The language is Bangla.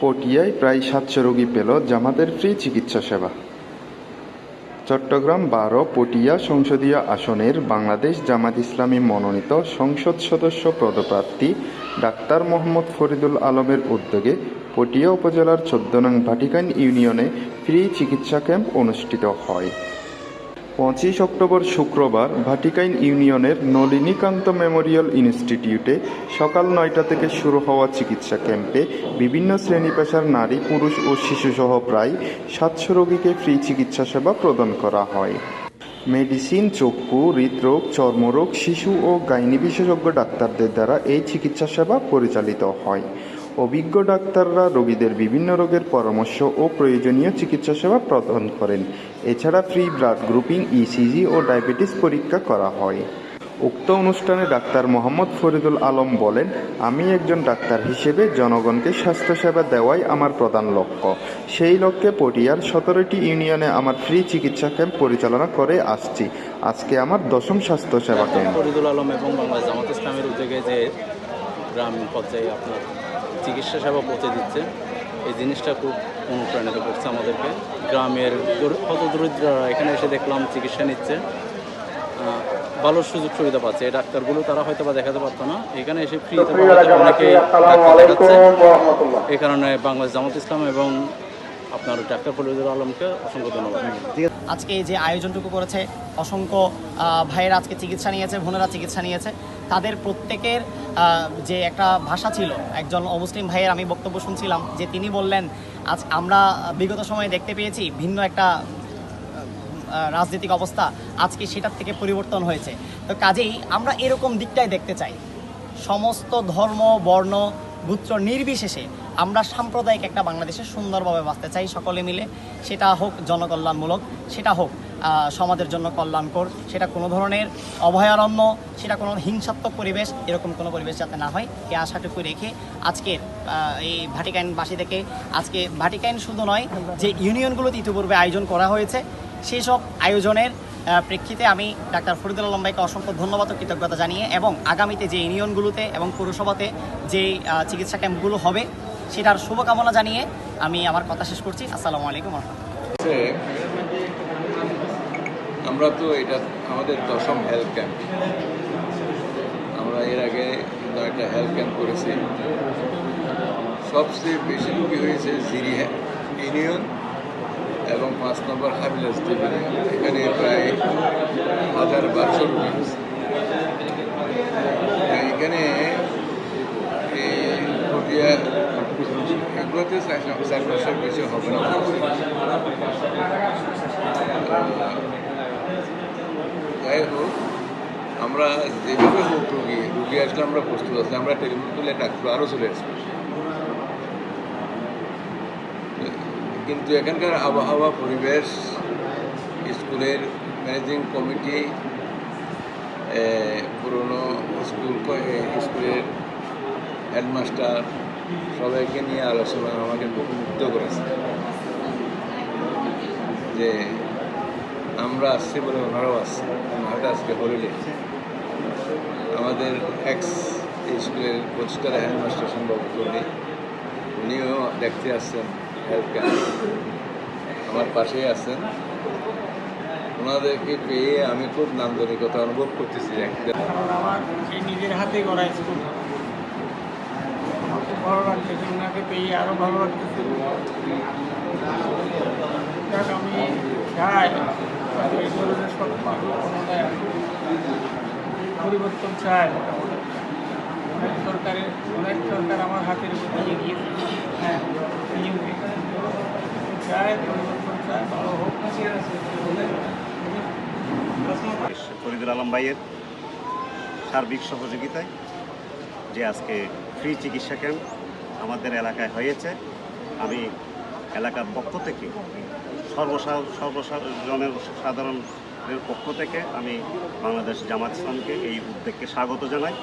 পটিয়ায় প্রায় সাতশো রোগী পেল জামাতের ফ্রি চিকিৎসা সেবা। চট্টগ্রাম বারো পটিয়া সংসদীয় আসনের বাংলাদেশ জামাত ইসলামী মনোনীত সংসদ সদস্য পদপ্রার্থী ডাক্তার মোহাম্মদ ফরিদুল আলমের উদ্যোগে পটিয়া উপজেলার চোদ্দ নং ভাটিকান ইউনিয়নে ফ্রি চিকিৎসা ক্যাম্প অনুষ্ঠিত হয়। পঁচিশ অক্টোবর শুক্রবার ভাটিকাইন ইউনিয়নের নলিনীকান্ত মেমোরিয়াল ইনস্টিটিউটে সকাল নয়টা থেকে শুরু হওয়া চিকিৎসা ক্যাম্পে বিভিন্ন শ্রেণি পেশার নারী, পুরুষ ও শিশুসহ প্রায় সাতশো রোগীকে ফ্রি চিকিৎসা সেবা প্রদান করা হয়। মেডিসিন, চক্ষু, হৃদরোগ, চর্মরোগ, শিশু ও গাইনি বিশেষজ্ঞ ডাক্তারদের দ্বারা এই চিকিৎসা সেবা পরিচালিত হয়। অভিজ্ঞ ডাক্তাররা রোগীদের বিভিন্ন রোগের পরামর্শ ও প্রয়োজনীয় চিকিৎসা সেবা প্রদান করেন। এছাড়া ফ্রি ব্লাড গ্রুপিং, ইসিজি ও ডায়াবেটিস পরীক্ষা করা হয়। উক্ত অনুষ্ঠানে ডাক্তার মোহাম্মদ ফরিদুল আলম বলেন আমি একজন ডাক্তার হিসেবে জনগণকে স্বাস্থ্যসেবা দেওয়াই আমার প্রধান লক্ষ্য। সেই লক্ষ্যে পটিয়ার সতেরোটি ইউনিয়নে আমার ফ্রি চিকিৎসা ক্যাম্প পরিচালনা করে আসছি। আজকে আমার দশম স্বাস্থ্যসেবা ক্যাম্প ফরিদুল আলম এবং বাংলাদেশ জামাত ইসলামের উদ্যোগে যে গ্রাম পর্যায়ে আপনার চিকিৎসা সেবা পৌঁছে দিচ্ছে এই জিনিসটা খুব অনুপ্রাণিত করছে আমাদেরকে। গ্রামের দর- হত দরিদ্ররা এখানে এসে দেখলাম চিকিৎসা নিচ্ছে। ভালো সুযোগ সুবিধা পাচ্ছে। এই ডাক্তারগুলো তারা হয়তো বা দেখাতে পারতো না। এখানে এসে ফ্রিতে অনেকেই ডাক্তার দেখাচ্ছে। এই কারণে বাংলাদেশ জামাত ইসলাম এবং আপনার ডাক্তার ফরিদুল আলমকে অসংখ্য ধন্যবাদ। আজকে এই যে আয়োজনটুকু করেছে অসংখ্য ভাইয়ের আজকে চিকিৎসা নিয়েছে বোনেরা চিকিৎসা নিয়েছে। তাদের প্রত্যেকের যে একটা ভাষা ছিল একজন অমুসলিম ভাইয়ের আমি বক্তব্য শুনছিলাম যে তিনি বললেন আজ আমরা বিগত সময়ে দেখতে পেয়েছি ভিন্ন একটা রাজনৈতিক অবস্থা আজকে সেটার থেকে পরিবর্তন হয়েছে। তো কাজেই আমরা এরকম দিকটাই দেখতে চাই। সমস্ত ধর্ম, বর্ণ, গোত্র নির্বিশেষে আমরা সাম্প্রদায়িক একটা বাংলাদেশে সুন্দরভাবে বাঁচতে চাই সকলে মিলে। সেটা হোক জনকল্যাণমূলক, সেটা হোক সমাজের জন্য কল্যাণকর, সেটা কোনো ধরনের অভয়ারণ্য, সেটা কোনো হিংসাত্মক পরিবেশ, এরকম কোনো পরিবেশ যাতে না হয়। এই আশাটুকু রেখে আজকের এই ভাটিকাইনবাসী থেকে আজকে ভাটিকাইন শুধু নয়, যে ইউনিয়নগুলোতে ইতিপূর্বে আয়োজন করা হয়েছে সেই সব আয়োজনের প্রেক্ষিতে আমি ডাক্তার ফরিদুল আলম ভাইকে অসংখ্য ধন্যবাদ ও কৃতজ্ঞতা জানিয়ে এবং আগামীতে যে ইউনিয়নগুলোতে এবং পৌরসভাতে যে চিকিৎসা ক্যাম্পগুলো হবে সেটার শুভকামনা জানিয়ে আমি আমার কথা শেষ করছি। আসসালামু আলাইকুম আমরা তো এটা আমাদের দশম হেলথ ক্যাম্প আমরা এর আগে একটা হেলথ ক্যাম্প করেছি। সবচেয়ে বেশি রুগী হয়েছে জিরি ইউনিয়ন পাঁচ নম্বর হাবিলাস দেবী এখানে প্রায় হাজার বারোশো রুগী এখানে এগুলোতে চার বছর বেশি হবে না। যাই হোক, আমরা যেভাবে হোক রুগী রুগী আসলে আমরা প্রস্তুত আছি, আমরা টেলিফোন করলে ডাক্তার আরও চলে আসবে। কিন্তু এখানকার আবহাওয়া, পরিবেশ, স্কুলের ম্যানেজিং কমিটি পুরনো স্কুল স্কুলের হেডমাস্টার, সবাইকে নিয়ে আলোচনা, আমাকে মুগ্ধ করেছে। যে আমরা আসছি বলে ওনারাও আসছে ওনারা আজকে হলিডে। আমাদের এক্স স্কুলের কোচকার হেডমাস্টার সম্ভবত উনি। উনিও দেখতে আসছেন হেলথ ক্যাম্প। আমার পাশেই আছেন। ওনাদেরকে পেয়ে আমি খুব নান্দনিকতা অনুভব করতেছি আমার নিজের হাতে স্কুল। খুব ভালো ওনাকে পেয়ে আরও ভালো আমি চাই। পরিবর্তন চাই সরকারের অনেক সরকার আমার হাতের উপর দিয়ে গিয়েছে হ্যাঁ নিয়মে চাই পরিবর্তন চাই ভালো হোক ফরিদুল আলম ভাইয়ের সার্বিক সহযোগিতায় যে আজকে ফ্রি চিকিৎসা ক্যাম্প আমাদের এলাকায় হয়েছে। আমি এলাকার পক্ষ থেকে, সর্বসা, সর্বসাধারণের সাধারণের পক্ষ থেকে আমি বাংলাদেশ জামাত ইসলামকে এই উদ্যোগকে স্বাগত জানাই।